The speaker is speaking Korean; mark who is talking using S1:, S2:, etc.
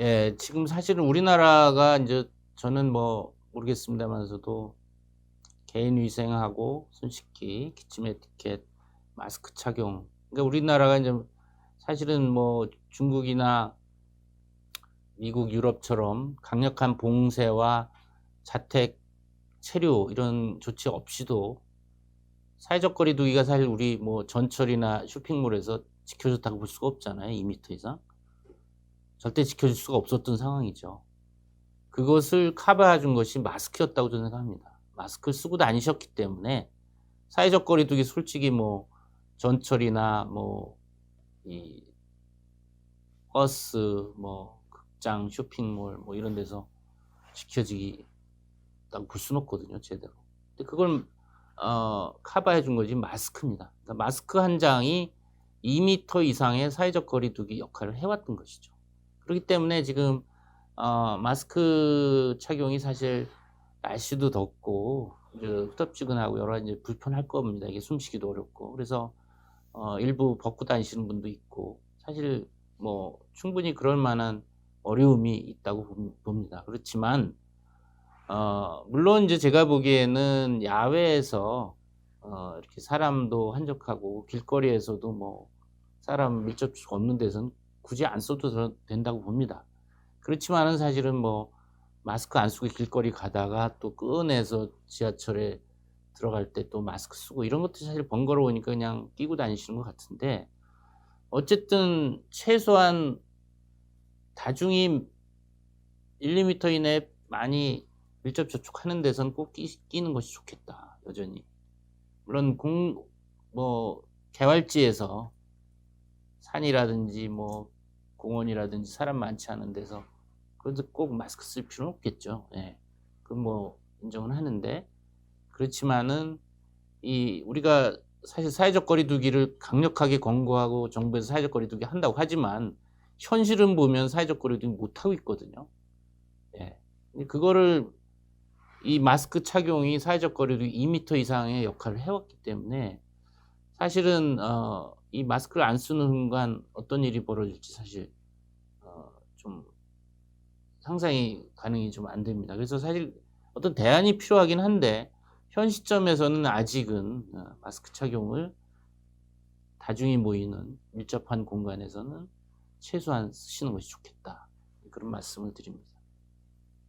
S1: 예, 지금 사실은 우리나라가 이제 저는 뭐 모르겠습니다만서도 개인 위생하고 손 씻기, 기침 에티켓, 마스크 착용. 그러니까 우리나라가 이제 사실은 뭐 중국이나 미국, 유럽처럼 강력한 봉쇄와 자택 체류 이런 조치 없이도 사회적 거리 두기가 사실 우리 뭐 전철이나 쇼핑몰에서 지켜졌다고 볼 수가 없잖아요. 2m 이상. 절대 지켜질 수가 없었던 상황이죠. 그것을 커버해 준 것이 마스크였다고 저는 생각합니다. 마스크를 쓰고 다니셨기 때문에 사회적 거리 두기 솔직히 뭐 전철이나 뭐 이 버스 뭐 극장 쇼핑몰 뭐 이런 데서 지켜지기 딱볼 없거든요 제대로 근데 그걸 어 커버해 준 것이 마스크입니다 그러니까 마스크 한 장이 2m 이상의 사회적 거리 두기 역할을 해왔던 것이죠 그렇기 때문에 지금 어 마스크 착용이 사실 날씨도 덥고 후덥지근하고 여러 가지 불편할 겁니다. 이게 숨쉬기도 어렵고. 그래서 어, 일부 벗고 다니시는 분도 있고. 사실 뭐 충분히 그럴 만한 어려움이 있다고 봅- 봅니다. 그렇지만 어, 물론 이제 제가 보기에는 야외에서 어, 이렇게 사람도 한적하고 길거리에서도 뭐 사람 밀접촉 없는 데서는 굳이 안 써도 저- 된다고 봅니다. 그렇지만은 사실은 뭐 마스크 안 쓰고 길거리 가다가 또 꺼내서 지하철에 들어갈 때 또 마스크 쓰고 이런 것도 사실 번거로우니까 그냥 끼고 다니시는 것 같은데 어쨌든 최소한 다중이 1, 2m 이내 많이 밀접 접촉하는 데선 꼭 끼, 끼는 것이 좋겠다 여전히 물론 공 뭐 개활지에서 산이라든지 뭐 공원이라든지 사람 많지 않은 데서 그래도 꼭 마스크 쓸 필요는 없겠죠 예. 그건 뭐 인정은 하는데 그렇지만은 이 우리가 사실 사회적 거리두기를 강력하게 권고하고 정부에서 사회적 거리두기 한다고 하지만 현실은 보면 사회적 거리두기 못 하고 있거든요. 예. 그거를 이 마스크 착용이 사회적 거리두기 2m 이상의 역할을 해왔기 때문에 사실은 어, 이 마스크를 안 쓰는 순간 어떤 일이 벌어질지 사실 어, 좀 상상이 가능이 좀 안 됩니다. 그래서 사실 어떤 대안이 필요하긴 한데 현 시점에서는 아직은 어, 마스크 착용을 다중이 모이는 밀접한 공간에서는 최소한 쓰시는 것이 좋겠다. 그런 말씀을 드립니다.